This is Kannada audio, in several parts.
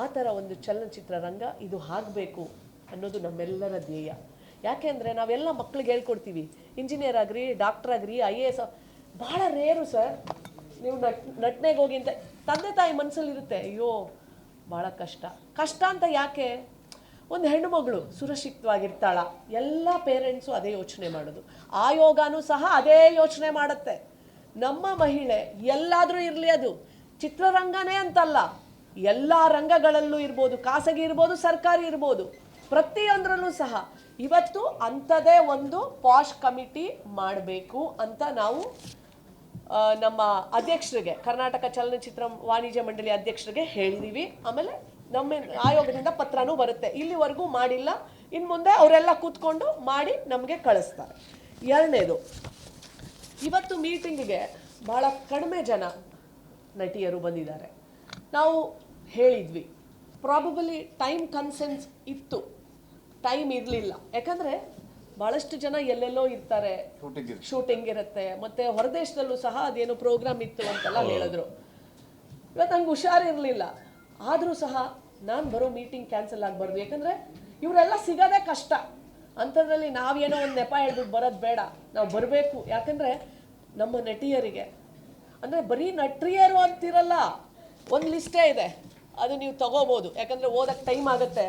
ಆ ಥರ ಒಂದು ಚಲನಚಿತ್ರ ರಂಗ ಇದು ಆಗಬೇಕು ಅನ್ನೋದು ನಮ್ಮೆಲ್ಲರ ಧ್ಯೇಯ. ಯಾಕೆಂದರೆ ನಾವೆಲ್ಲ ಮಕ್ಳಿಗೆ ಹೇಳ್ಕೊಡ್ತೀವಿ ಇಂಜಿನಿಯರ್ ಆಗ್ರಿ ಡಾಕ್ಟರ್ ಆಗ್ರಿ ಐ ಎ ಎಸ್ ಭಾಳ ರೇರು ಸರ್ ನೀವು ನಟ್, ನಟನೆಗೆ ಹೋಗಿ ಅಂತ ತಂದೆ ತಾಯಿ ಮನಸ್ಸಲ್ಲಿ ಇರುತ್ತೆ, ಅಯ್ಯೋ, ಭಾಳ ಕಷ್ಟ. ಕಷ್ಟ ಅಂತ ಯಾಕೆ? ಒಂದು ಹೆಣ್ಣು ಮಗಳು ಸುರಕ್ಷಿತವಾಗಿರ್ತಾಳ, ಎಲ್ಲ ಪೇರೆಂಟ್ಸು ಅದೇ ಯೋಚನೆ ಮಾಡೋದು. ಆ ಯೋಗನೂ ಸಹ ಅದೇ ಯೋಚನೆ ಮಾಡುತ್ತೆ. ನಮ್ಮ ಮಹಿಳೆ ಎಲ್ಲಾದರೂ ಇರಲಿ ಅದು. ಚಿತ್ರರಂಗನೇ ಅಂತಲ್ಲ. ಎಲ್ಲ ರಂಗಗಳಲ್ಲೂ ಇರ್ಬೋದು, ಖಾಸಗಿ ಇರ್ಬೋದು, ಸರ್ಕಾರಿ ಇರ್ಬೋದು, ಪ್ರತಿಯೊಂದರಲ್ಲೂ ಸಹ ಇವತ್ತು ಅಂಥದೇ ಒಂದು ಪಾಶ್ ಕಮಿಟಿ ಮಾಡಬೇಕು ಅಂತ ನಾವು ನಮ್ಮ ಅಧ್ಯಕ್ಷರಿಗೆ, ಕರ್ನಾಟಕ ಚಲನಚಿತ್ರ ವಾಣಿಜ್ಯ ಮಂಡಳಿ ಅಧ್ಯಕ್ಷರಿಗೆ ಹೇಳಿದ್ದೀವಿ ಆಮೇಲೆ ನಮ್ಮ ಆಯೋಗದಿಂದ ಪತ್ರನೂ ಬರುತ್ತೆ. ಇಲ್ಲಿವರೆಗೂ ಮಾಡಿಲ್ಲ. ಇನ್ನು ಮುಂದೆ ಅವರೆಲ್ಲ ಕೂತ್ಕೊಂಡು ಮಾಡಿ ನಮಗೆ ಕಳಿಸ್ತಾರೆ. ಎರಡನೇದು, ಇವತ್ತು ಮೀಟಿಂಗಿಗೆ ಭಾಳ ಕಡಿಮೆ ಜನ ನಟಿಯರು ಬಂದಿದ್ದಾರೆ. ನಾವು ಹೇಳಿದ್ವಿ. ಪ್ರಾಬಬಲಿ ಟೈಮ್ ಕನ್ಸೆನ್ಸ್ ಇತ್ತು. ಟೈಮ್ ಇರಲಿಲ್ಲ. ಯಾಕಂದರೆ ಭಾಳಷ್ಟು ಜನ ಎಲ್ಲೆಲ್ಲೋ ಇರ್ತಾರೆ. ಶೂಟಿಂಗ್ ಇರುತ್ತೆ. ಮತ್ತೆ ಹೊರದೇಶದಲ್ಲೂ ಸಹ ಅದೇನೋ ಪ್ರೋಗ್ರಾಮ್ ಇತ್ತು ಅಂತೆಲ್ಲ ಹೇಳಿದ್ರು. ಇವತ್ತು ನಂಗೆ ಹುಷಾರಿರಲಿಲ್ಲ. ಆದರೂ ಸಹ ನಾನು ಬರೋ ಮೀಟಿಂಗ್ ಕ್ಯಾನ್ಸಲ್ ಆಗಬಾರ್ದು. ಯಾಕಂದರೆ ಇವರೆಲ್ಲ ಸಿಗೋದೇ ಕಷ್ಟ. ಅಂಥದ್ರಲ್ಲಿ ನಾವೇನೋ ಒಂದು ನೆಪ ಹೇಳ್ಬಿಟ್ಟು ಬರೋದು ಬೇಡ. ನಾವು ಬರಬೇಕು. ಯಾಕಂದರೆ ನಮ್ಮ ನಟಿಯರಿಗೆ ಅಂದರೆ ಬರೀ ನಟಿಯರು ಅಂತಿರಲ್ಲ ಒಂದು ಲಿಸ್ಟೇ ಇದೆ. ಅದು ನೀವು ತಗೋಬೋದು. ಯಾಕಂದರೆ ಓದಕ್ಕೆ ಟೈಮ್ ಆಗುತ್ತೆ.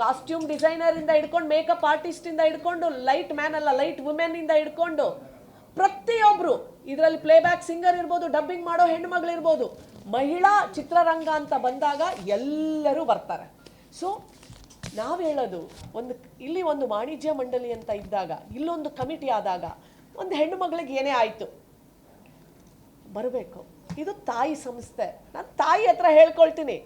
ಕಾಸ್ಟ್ಯೂಮ್ ಡಿಸೈನರಿಂದ ಹಿಡ್ಕೊಂಡು ಮೇಕಪ್ ಆರ್ಟಿಸ್ಟಿಂದ ಹಿಡ್ಕೊಂಡು ಲೈಟ್ ಮ್ಯಾನ್ ಅಲ್ಲ ಲೈಟ್ ವುಮೆನ್ನಿಂದ ಹಿಡ್ಕೊಂಡು ಪ್ರತಿಯೊಬ್ಬರು ಇದರಲ್ಲಿ ಪ್ಲೇಬ್ಯಾಕ್ ಸಿಂಗರ್ ಇರ್ಬೋದು ಡಬ್ಬಿಂಗ್ ಮಾಡೋ ಹೆಣ್ಮಗಳು ಇರ್ಬೋದು, ಮಹಿಳಾ ಚಿತ್ರರಂಗ ಅಂತ ಬಂದಾಗ ಎಲ್ಲರೂ ಬರ್ತಾರೆ. ಸೊ ನಾವು ಹೇಳೋದು, ಒಂದು, ಇಲ್ಲಿ ಒಂದು ವಾಣಿಜ್ಯ ಮಂಡಳಿ ಅಂತ ಇದ್ದಾಗ, ಇಲ್ಲೊಂದು ಕಮಿಟಿ ಆದಾಗ, ಒಂದು ಹೆಣ್ಣು ಮಗಳಿಗೆ ಏನೇ ಆಯಿತು? ಬರಬೇಕು. ಇದು ತಾಯಿ ಸಂಸ್ಥೆ. ನಾನು ತಾಯಿ ಹತ್ರ ಹೇಳ್ಕೊಳ್ತೀನಿ.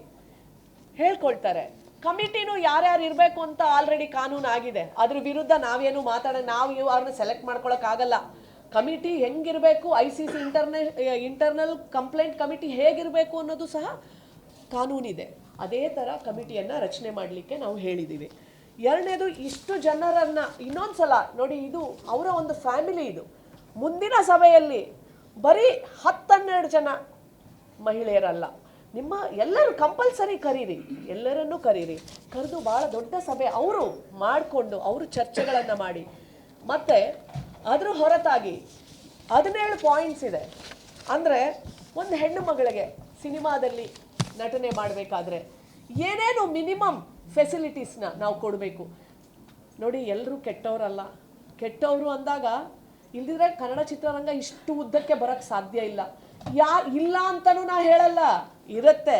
ಹೇಳ್ಕೊಳ್ತಾರೆ. ಕಮಿಟಿನೂ ಯಾರ್ಯಾರು ಇರಬೇಕು ಅಂತ ಆಲ್ರೆಡಿ ಕಾನೂನು ಆಗಿದೆ. ಅದ್ರ ವಿರುದ್ಧ ನಾವೇನು ಮಾತಾಡ, ನಾವು ಅವ್ರನ್ನ ಸೆಲೆಕ್ಟ್ ಮಾಡ್ಕೊಳಕ್ ಆಗಲ್ಲ ಕಮಿಟಿ ಹೆಂಗಿರಬೇಕು ಐ ಸಿ ಸಿ ಇಂಟರ್ನೆ ಇಂಟರ್ನಲ್ ಕಂಪ್ಲೇಂಟ್ ಕಮಿಟಿ ಹೇಗಿರಬೇಕು ಅನ್ನೋದು ಸಹ ಕಾನೂನಿದೆ ಅದೇ ಥರ ಕಮಿಟಿಯನ್ನು ರಚನೆ ಮಾಡಲಿಕ್ಕೆ ನಾವು ಹೇಳಿದ್ದೀವಿ ಎರಡನೇದು, ಇಷ್ಟು ಜನರನ್ನ, ಇನ್ನೊಂದ್ಸಲ ನೋಡಿ, ಇದು ಅವರ ಒಂದು ಫ್ಯಾಮಿಲಿ ಇದು. ಮುಂದಿನ ಸಭೆಯಲ್ಲಿ ಬರೀ ಹತ್ತನ್ನೆರಡು ಜನ ಮಹಿಳೆಯರಲ್ಲ. ನಿಮ್ಮ ಎಲ್ಲರೂ ಕಂಪಲ್ಸರಿ ಕರೀರಿ, ಎಲ್ಲರನ್ನೂ ಕರೀರಿ. ಕರೆದು ಭಾಳ ದೊಡ್ಡ ಸಭೆ ಅವರು ಮಾಡಿಕೊಂಡು ಅವರು ಚರ್ಚೆಗಳನ್ನು ಮಾಡಿ. ಮತ್ತು ಅದರ ಹೊರತಾಗಿ ಹದಿನೇಳು ಪಾಯಿಂಟ್ಸ್ ಇದೆ. ಅಂದರೆ ಒಂದು ಹೆಣ್ಣು ಮಗಳಿಗೆ ಸಿನಿಮಾದಲ್ಲಿ ನಟನೆ ಮಾಡಬೇಕಾದ್ರೆ ಏನೇನು ಮಿನಿಮಮ್ ಫೆಸಿಲಿಟೀಸ್ನ ನಾವು ಕೊಡಬೇಕು? ನೋಡಿ ಎಲ್ಲರೂ ಕೆಟ್ಟವರಲ್ಲ. ಕೆಟ್ಟವರು ಅಂದಾಗ ಇಲ್ದಿದ್ರೆ ಕನ್ನಡ ಚಿತ್ರರಂಗ ಇಷ್ಟು ಉದ್ದಕ್ಕೆ ಬರೋಕ್ಕೆ ಸಾಧ್ಯ ಇಲ್ಲ. ಯಾ ಇಲ್ಲ ಅಂತಲೂ ನಾ ಹೇಳಲ್ಲ. ಇರುತ್ತೆ.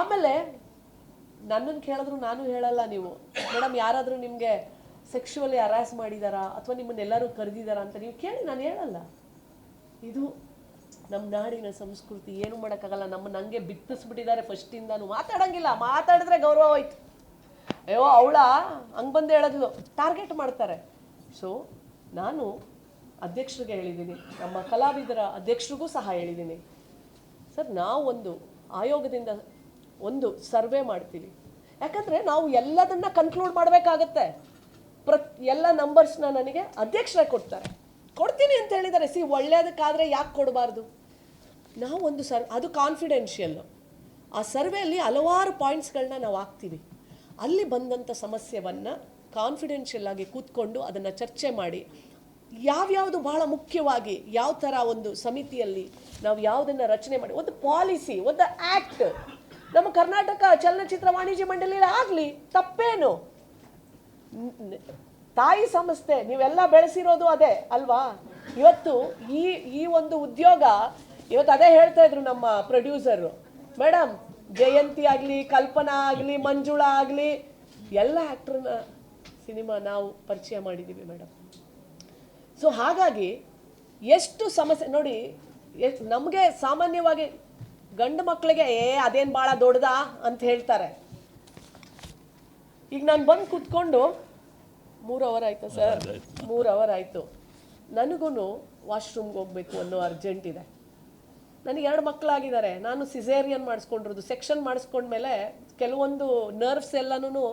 ಆಮೇಲೆ ನನ್ನನ್ನು ಕೇಳಿದ್ರು ನಾನು ಹೇಳಲ್ಲ ನೀವು. ಮೇಡಮ್, ಯಾರಾದರೂ ನಿಮಗೆ ಸೆಕ್ಷುವಲಿ ಹರಾಸ್ ಮಾಡಿದಾರಾ ಅಥವಾ ನಿಮ್ಮನ್ನೆಲ್ಲರೂ ಕರೆದಿದ್ದಾರಾ ಅಂತ ನೀವು ಕೇಳಿ, ನಾನು ಹೇಳಲ್ಲ. ಇದು ನಮ್ಮ ನಾಡಿನ ಸಂಸ್ಕೃತಿ, ಏನು ಮಾಡೋಕ್ಕಾಗಲ್ಲ. ನಮ್ಮನ್ನ ಹಂಗೆ ಬಿತ್ತಿಸ್ಬಿಟ್ಟಿದ್ದಾರೆ ಫಸ್ಟಿಂದಾನು ಮಾತಾಡಂಗಿಲ್ಲ, ಮಾತಾಡಿದ್ರೆ ಗೌರವ ಹೋಯ್ತು. ಅಯ್ಯೋ, ಅವಳ ಹಂಗೆ ಬಂದು ಹೇಳೋದು ಟಾರ್ಗೆಟ್ ಮಾಡ್ತಾರೆ. ಸೊ ನಾನು ಅಧ್ಯಕ್ಷರಿಗೆ ಹೇಳಿದ್ದೀನಿ. ನಮ್ಮ ಕಲಾವಿದರ ಅಧ್ಯಕ್ಷರಿಗೂ ಸಹ ಹೇಳಿದ್ದೀನಿ. ಸರ್ ನಾವು ಒಂದು ಆಯೋಗದಿಂದ ಒಂದು ಸರ್ವೆ ಮಾಡ್ತೀವಿ. ಯಾಕಂದರೆ ನಾವು ಎಲ್ಲದನ್ನ ಕನ್ಕ್ಲೂಡ್ ಮಾಡಬೇಕಾಗತ್ತೆ. ಪ್ರತ್, ಎಲ್ಲ ನಂಬರ್ಸ್ನ ನನಗೆ ಅಧ್ಯಕ್ಷರೇ ಕೊಡ್ತಾರೆ. ಕೊಡ್ತೀನಿ ಅಂತ ಹೇಳಿದ್ದಾರೆ. ಸಿ ಒಳ್ಳೆಯದಕ್ಕಾದರೆ ಯಾಕೆ ಕೊಡಬಾರ್ದು? ನಾವು ಒಂದು ಸರ್, ಅದು ಕಾನ್ಫಿಡೆನ್ಷಿಯಲ್ಲು ಆ ಸರ್ವೆಯಲ್ಲಿ ಹಲವಾರು ಪಾಯಿಂಟ್ಸ್ಗಳನ್ನ ನಾವು ಹಾಕ್ತೀವಿ. ಅಲ್ಲಿ ಬಂದಂಥ ಸಮಸ್ಯೆವನ್ನು ಕಾನ್ಫಿಡೆನ್ಷಿಯಲ್ ಆಗಿ ಕೂತ್ಕೊಂಡು ಅದನ್ನು ಚರ್ಚೆ ಮಾಡಿ ಯಾವ್ಯಾವುದು ಬಹಳ ಮುಖ್ಯವಾಗಿ ಯಾವ ಥರ ಒಂದು ಸಮಿತಿಯಲ್ಲಿ ನಾವು ಯಾವುದನ್ನು ರಚನೆ ಮಾಡಿ, ಒಂದು ಪಾಲಿಸಿ, ಒಂದು ಆ್ಯಕ್ಟ್ ನಮ್ಮ ಕರ್ನಾಟಕ ಚಲನಚಿತ್ರ ವಾಣಿಜ್ಯ ಮಂಡಳಿಯಲ್ಲಿ ಆಗಲಿ ತಪ್ಪೇನು? ತಾಯಿ ಸಂಸ್ಥೆ, ನೀವೆಲ್ಲ ಬೆಳೆಸಿರೋದು ಅದೇ, ಅಲ್ವಾ? ಇವತ್ತು ಈ ಈ ಒಂದು ಉದ್ಯೋಗ, ಇವತ್ತು ಅದೇ ಹೇಳ್ತಾ ಇದ್ರು ನಮ್ಮ ಪ್ರೊಡ್ಯೂಸರು. ಮೇಡಮ್ ಜಯಂತಿ ಆಗಲಿ, ಕಲ್ಪನಾ ಆಗಲಿ, ಮಂಜುಳಾ ಆಗಲಿ, ಎಲ್ಲ ಆ್ಯಕ್ಟ್ರನ್ನ ಸಿನಿಮಾ ನಾವು ಪರಿಚಯ ಮಾಡಿದ್ದೀವಿ ಮೇಡಮ್ ಸೊ ಹಾಗಾಗಿ ಎಷ್ಟು ಸಮಸ್ಯೆ ನೋಡಿ ಎಷ್ಟ್ ನಮಗೆ ಸಾಮಾನ್ಯವಾಗಿ ಗಂಡು ಮಕ್ಕಳಿಗೆ ಏ ಅದೇನು ಭಾಳ ದೊಡ್ಡದಾ? ಅಂತ ಹೇಳ್ತಾರೆ. ಈಗ ನಾನು ಬಂದು ಕೂತ್ಕೊಂಡು ಮೂರು ಅವರ್ ಆಯಿತು ಸರ್ ಮೂರು ಅವರ್ ಆಯಿತು. ನನಗೂ ವಾಶ್ರೂಮ್ಗೆ ಹೋಗ್ಬೇಕು ಅನ್ನೋ ಅರ್ಜೆಂಟ್ ಇದೆ. ನನಗೆ ಎರಡು ಮಕ್ಕಳಾಗಿದ್ದಾರೆ ನಾನು ಸಿಸೇರಿಯನ್ ಮಾಡಿಸ್ಕೊಂಡಿರೋದು. ಸೆಕ್ಷನ್ ಮಾಡಿಸ್ಕೊಂಡ್ಮೇಲೆ ಕೆಲವೊಂದು ನರ್ವ್ಸ್ ಎಲ್ಲನೂ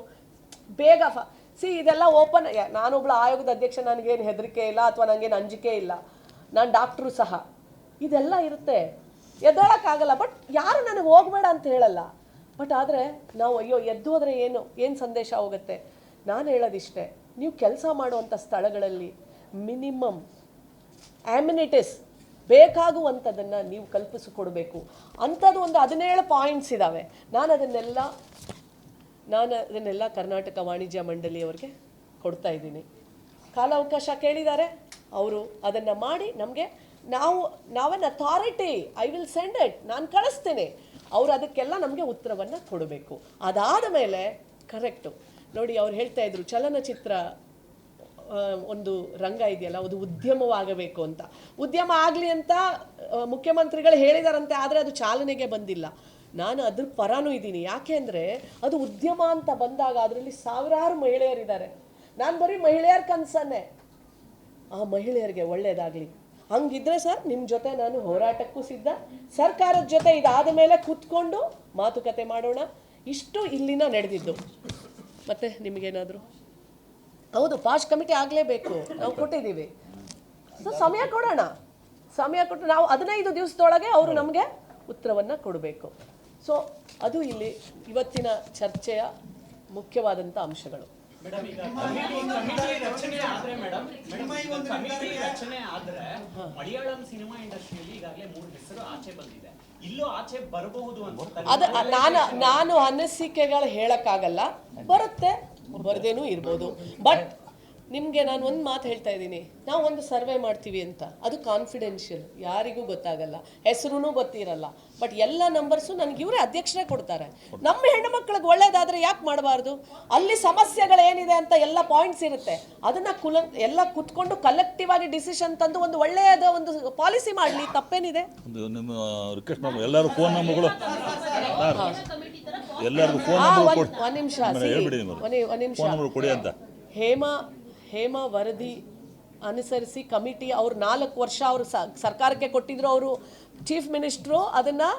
ಬೇಗ ಫ ಸಿ ಇದೆಲ್ಲ ಓಪನ್ ನಾನೊಬ್ಳು ಆಯೋಗದ ಅಧ್ಯಕ್ಷ, ನನಗೇನು ಹೆದರಿಕೆ ಇಲ್ಲ ಅಥವಾ ನನಗೇನು ಅಂಜಿಕೆ ಇಲ್ಲ. ನಾನು ಡಾಕ್ಟ್ರು ಸಹ. ಇದೆಲ್ಲ ಇರುತ್ತೆ. ಎದ್ದೇಳಕ್ಕಾಗಲ್ಲ ಬಟ್ ಯಾರು ನನಗೆ ಹೋಗಬೇಡ ಅಂತ ಹೇಳಲ್ಲ. ಬಟ್ ಆದರೆ ನಾವು ಅಯ್ಯೋ, ಎದ್ದು ಹೋದರೆ ಏನು ಏನು ಸಂದೇಶ ಹೋಗುತ್ತೆ? ನಾನು ಹೇಳೋದಿಷ್ಟೇ. ನೀವು ಕೆಲಸ ಮಾಡುವಂಥ ಸ್ಥಳಗಳಲ್ಲಿ ಮಿನಿಮಮ್ ಆ್ಯಮಿನಿಟಿಸ್ ಬೇಕಾಗುವಂಥದ್ದನ್ನು ನೀವು ಕಲ್ಪಿಸಿಕೊಡಬೇಕು. ಅಂಥದ್ದು ಒಂದು ಹದಿನೇಳು ಪಾಯಿಂಟ್ಸ್ ಇದ್ದಾವೆ ನಾನು ಅದನ್ನೆಲ್ಲ ನಾನು ಅದನ್ನೆಲ್ಲ ಕರ್ನಾಟಕ ವಾಣಿಜ್ಯ ಮಂಡಳಿಯವ್ರಿಗೆ ಕೊಡ್ತಾ ಇದ್ದೀನಿ. ಕಾಲಾವಕಾಶ ಕೇಳಿದ್ದಾರೆ. ಅವರು ಅದನ್ನು ಮಾಡಿ ನಮಗೆ ನಾವು ನಾವನ್ authority I will send it ನಾನು ಕಳಿಸ್ತೇನೆ. ಅವರು ಅದಕ್ಕೆಲ್ಲ ನಮಗೆ ಉತ್ತರವನ್ನು ಕೊಡಬೇಕು. ಅದಾದ ಮೇಲೆ ಕರೆಕ್ಟು ನೋಡಿ, ಅವ್ರು ಹೇಳ್ತಾ ಇದ್ರು, ಚಲನಚಿತ್ರ ಒಂದು ರಂಗ ಇದೆಯಲ್ಲ, ಅದು ಉದ್ಯಮವಾಗಬೇಕು ಅಂತ. ಉದ್ಯಮ ಆಗಲಿ ಅಂತ ಮುಖ್ಯಮಂತ್ರಿಗಳು ಹೇಳಿದಾರಂತೆ, ಆದರೆ ಅದು ಚಾಲನೆಗೆ ಬಂದಿಲ್ಲ. ನಾನು ಅದ್ರ ಪರಾನೂ ಇದ್ದೀನಿ. ಯಾಕೆ ಅಂದರೆ ಅದು ಉದ್ಯಮ ಅಂತ ಬಂದಾಗ ಅದರಲ್ಲಿ ಸಾವಿರಾರು ಮಹಿಳೆಯರಿದ್ದಾರೆ. ನಾನು ಬರೀ ಮಹಿಳೆಯರ ಕನಸನ್ನೇ. ಆ ಮಹಿಳೆಯರಿಗೆ ಒಳ್ಳೆಯದಾಗಲಿ ಹಂಗಿದ್ರೆ ಸರ್ ನಿಮ್ಮ ಜೊತೆ ನಾನು ಹೋರಾಟಕ್ಕೂ ಸಿದ್ಧ. ಸರ್ಕಾರದ ಜೊತೆ ಇದಾದ ಮೇಲೆ ಕೂತ್ಕೊಂಡು ಮಾತುಕತೆ ಮಾಡೋಣ. ಇಷ್ಟು ಇಲ್ಲಿನ ನಡೆದಿದ್ದು. ಮತ್ತೆ ನಿಮಗೇನಾದರೂ? ಹೌದು ಪಾಸ್ಟ್ ಕಮಿಟಿ ಆಗಲೇಬೇಕು. ನಾವು ಕೊಟ್ಟಿದ್ದೀವಿ. ಸೊ, ಸಮಯ ಕೊಡೋಣ. ಸಮಯ ಕೊಟ್ಟು ನಾವು ಹದಿನೈದು ದಿವಸದೊಳಗೆ ಅವರು ನಮಗೆ ಉತ್ತರವನ್ನು ಕೊಡಬೇಕು. ಸೊ ಅದು ಇಲ್ಲಿ ಇವತ್ತಿನ ಚರ್ಚೆಯ ಮುಖ್ಯವಾದಂಥ ಅಂಶಗಳು. ಮೇಡಮ್ ಈಗ ಕಮಿಟಿ ಕಮಿಟಿ ರಚನೆ ಆದ್ರೆ ಮೇಡಮ್ ಮೇಡಮ್ ಈಗ ಕಮಿಟಿ ರಚನೆ ಆದ್ರೆ ಮಲಯಾಳಂ ಸಿನಿಮಾ ಇಂಡಸ್ಟ್ರಿಯಲ್ಲಿ ಈಗಾಗಲೇ ಮೂರು ಹೆಸರು ಆಚೆ ಬಂದಿದೆ. ಇಲ್ಲೂ ಆಚೆ ಬರಬಹುದು ಅನ್ಸುತ್ತೆ ಅದ ನಾನು ನಾನು ಅನಿಸಿಕೆಗಳು ಹೇಳಕ್ಕಾಗಲ್ಲ. ಬರುತ್ತೆ. ಬರದೇನೂ ಇರ್ಬೋದು. ಬಟ್ ನಿಮಗೆ ನಾನು ಒಂದು ಮಾತು ಹೇಳ್ತಾ ಇದ್ದೀನಿ. ನಾವು ಒಂದು ಸರ್ವೆ ಮಾಡ್ತೀವಿ ಅಂತ. ಅದು ಕಾನ್ಫಿಡೆನ್ಷಿಯಲ್ ಯಾರಿಗೂ ಗೊತ್ತಾಗಲ್ಲ. ಹೆಸರು ಗೊತ್ತಿರಲ್ಲ. ಬಟ್ ಎಲ್ಲ ನಂಬರ್ಸು ನನಗೆ ಇವರೇ ಅಧ್ಯಕ್ಷರೇ ಕೊಡ್ತಾರೆ. ನಮ್ಮ ಹೆಣ್ಣು ಮಕ್ಕಳಿಗೆ ಒಳ್ಳೇದಾದ್ರೆ ಯಾಕೆ ಮಾಡಬಾರ್ದು? ಅಲ್ಲಿ ಸಮಸ್ಯೆಗಳೇನಿದೆ ಅಂತ ಎಲ್ಲ ಪಾಯಿಂಟ್ಸ್ ಇರುತ್ತೆ. ಅದನ್ನ ಕುಲ ಎಲ್ಲ ಕುತ್ಕೊಂಡು ಕಲೆಕ್ಟಿವ್ ಆಗಿ ಡಿಸಿಷನ್ ತಂದು ಒಂದು ಒಳ್ಳೆಯದ ಒಂದು ಪಾಲಿಸಿ ಮಾಡಲಿ. ತಪ್ಪೇನಿದೆ? ಒಂದು ನಿಮ್ಮ ರಿಕ್ವೆಸ್ಟ್ ಮಾಡ್ಬೋದು. ಎಲ್ಲರೂ ಫೋನ್ ನಂಬರ್ಗಳು ಎಲ್ಲರಿಗೂ ಫೋನ್ ನಂಬರ್ ಒಂದ್ ಕೊಡಿ. ಒಂದ್ ನಿಮಿಷ. ಒಂದು ನಿಮಿಷ. ಕೊಡಿ ಅಂತ. ಹೇಮಾ ಹೇಮಾ ವರದಿ ಅನುಸರಿಸಿ ಕಮಿಟಿ ಅವರು ನಾಲ್ಕು ವರ್ಷ ಅವರು ಸರ್ಕಾರಕ್ಕೆ ಕೊಟ್ಟಿದ್ರು ಅವರು ಚೀಫ್ ಮಿನಿಸ್ಟ್ರು ಅದನ್ನು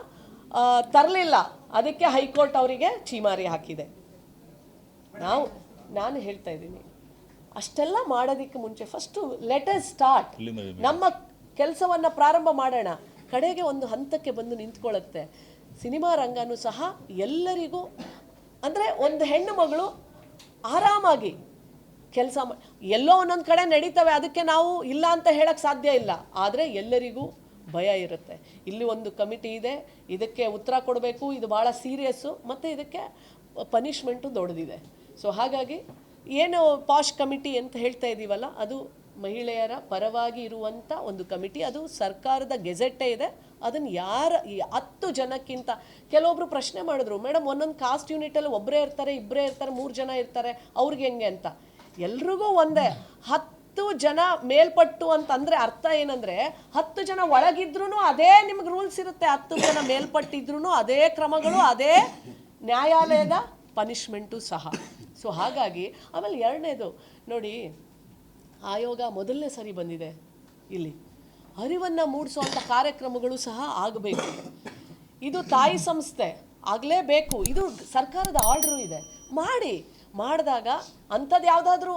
ತರಲಿಲ್ಲ. ಅದಕ್ಕೆ ಹೈಕೋರ್ಟ್ ಅವರಿಗೆ ಚೀಮಾರಿ ಹಾಕಿದೆ. ನಾವು ನಾನು ಹೇಳ್ತಾ ಇದ್ದೀನಿ. ಅಷ್ಟೆಲ್ಲ ಮಾಡೋದಕ್ಕೆ ಮುಂಚೆ ಫಸ್ಟು ಲೆಟರ್ ಸ್ಟಾರ್ಟ್ ನಮ್ಮ ಕೆಲಸವನ್ನು ಪ್ರಾರಂಭ ಮಾಡೋಣ. ಕಡೆಗೆ ಒಂದು ಹಂತಕ್ಕೆ ಬಂದು ನಿಂತ್ಕೊಳ್ಳುತ್ತೆ. ಸಿನಿಮಾ ರಂಗನೂ ಸಹ ಎಲ್ಲರಿಗೂ ಅಂದರೆ ಒಂದು ಹೆಣ್ಣು ಮಗಳು ಆರಾಮಾಗಿ ಕೆಲಸ ಎಲ್ಲೋ ಒಂದೊಂದು ಕಡೆ ನಡೀತವೆ, ಅದಕ್ಕೆ ನಾವು ಇಲ್ಲ ಅಂತ ಹೇಳಕ್ಕೆ ಸಾಧ್ಯ ಇಲ್ಲ. ಆದರೆ ಎಲ್ಲರಿಗೂ ಭಯ ಇರುತ್ತೆ. ಇಲ್ಲಿ ಒಂದು ಕಮಿಟಿ ಇದೆ, ಇದಕ್ಕೆ ಉತ್ತರ ಕೊಡಬೇಕು, ಇದು ಭಾಳ ಸೀರಿಯಸ್ಸು, ಮತ್ತು ಇದಕ್ಕೆ ಪನಿಷ್ಮೆಂಟು ದೊಡ್ಡದಿದೆ ಸೊ ಹಾಗಾಗಿ ಏನು ಪಾಶ್ ಕಮಿಟಿ ಅಂತ ಹೇಳ್ತಾ ಇದ್ದೀವಲ್ಲ ಅದು ಮಹಿಳೆಯರ ಪರವಾಗಿ ಇರುವಂಥ ಒಂದು ಕಮಿಟಿ. ಅದು ಸರ್ಕಾರದ ಗೆಜೆಟ್ಟೇ ಇದೆ. ಅದನ್ನು ಯಾರ ಹತ್ತು ಜನಕ್ಕಿಂತ, ಕೆಲವೊಬ್ರು ಪ್ರಶ್ನೆ ಮಾಡಿದ್ರು ಮೇಡಮ್ ಒಂದೊಂದು ಕಾಸ್ಟ್ ಯೂನಿಟಲ್ಲಿ ಒಬ್ಬರೇ ಇರ್ತಾರೆ ಇಬ್ಬರೇ ಇರ್ತಾರೆ, ಮೂರು ಜನ ಇರ್ತಾರೆ, ಅವ್ರಿಗೆ ಹೆಂಗೆ? ಅಂತ. ಎಲ್ರಿಗೂ ಒಂದೇ. ಹತ್ತು ಜನ ಮೇಲ್ಪಟ್ಟು ಅಂತಂದ್ರೆ ಅರ್ಥ ಏನಂದ್ರೆ ಹತ್ತು ಜನ ಒಳಗಿದ್ರು ಅದೇ ನಿಮ್ಗೆ ರೂಲ್ಸ್ ಇರುತ್ತೆ. ಹತ್ತು ಜನ ಮೇಲ್ಪಟ್ಟಿದ್ರು ಅದೇ ಕ್ರಮಗಳು, ಅದೇ ನ್ಯಾಯಾಲಯದ ಪನಿಷ್ಮೆಂಟು ಸಹ. ಸೊ ಹಾಗಾಗಿ ಆಮೇಲೆ ಎರಡನೇದು, ನೋಡಿ, ಆಯೋಗ ಮೊದಲನೇ ಸರಿ ಬಂದಿದೆ ಇಲ್ಲಿ. ಅರಿವನ್ನು ಮೂಡಿಸುವಂಥ ಕಾರ್ಯಕ್ರಮಗಳು ಸಹ ಆಗಬೇಕು. ಇದು ತಾಯಿ ಸಂಸ್ಥೆ ಆಗಲೇಬೇಕು. ಇದು ಸರ್ಕಾರದ ಆರ್ಡ್ರು ಇದೆ. ಮಾಡಿ. ಮಾಡಿದಾಗ ಅಂಥದ್ದು ಯಾವುದಾದ್ರೂ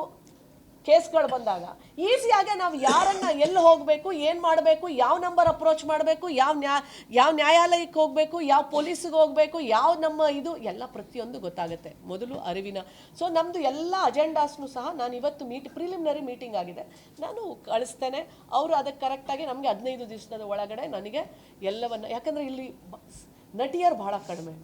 ಕೇಸ್ಗಳು ಬಂದಾಗ ಈಸಿಯಾಗೆ ನಾವು ಯಾರನ್ನ ಎಲ್ಲಿ ಹೋಗಬೇಕು, ಏನು ಮಾಡಬೇಕು, ಯಾವ ನಂಬರ್ ಅಪ್ರೋಚ್ ಮಾಡಬೇಕು, ಯಾವ ನ್ಯಾ, ಯಾವ ನ್ಯಾಯಾಲಯಕ್ಕೆ ಹೋಗಬೇಕು, ಯಾವ ಪೊಲೀಸಿಗೆ ಹೋಗಬೇಕು, ಯಾವ ನಮ್ಮ ಇದು ಎಲ್ಲ ಪ್ರತಿಯೊಂದು ಗೊತ್ತಾಗುತ್ತೆ ಮೊದಲು ಅರಿವಿನ. ಸೊ ನಮ್ಮದು ಎಲ್ಲ ಅಜೆಂಡಾಸ್ನು ಸಹ ನಾನು ಇವತ್ತು ಮೀಟ್ ಪ್ರಿಲಿಮಿನರಿ ಮೀಟಿಂಗ್ ಆಗಿದೆ. ನಾನು ಕಳಿಸ್ತೇನೆ. ಅವರು ಅದಕ್ಕೆ ಕರೆಕ್ಟಾಗಿ ನಮಗೆ ಹದಿನೈದು ದಿವಸದ ಒಳಗಡೆ ನನಗೆ ಎಲ್ಲವನ್ನು, ಯಾಕಂದರೆ ಇಲ್ಲಿ ನಟಿಯರ್ ಭಾಳ ಕಡಿಮೆ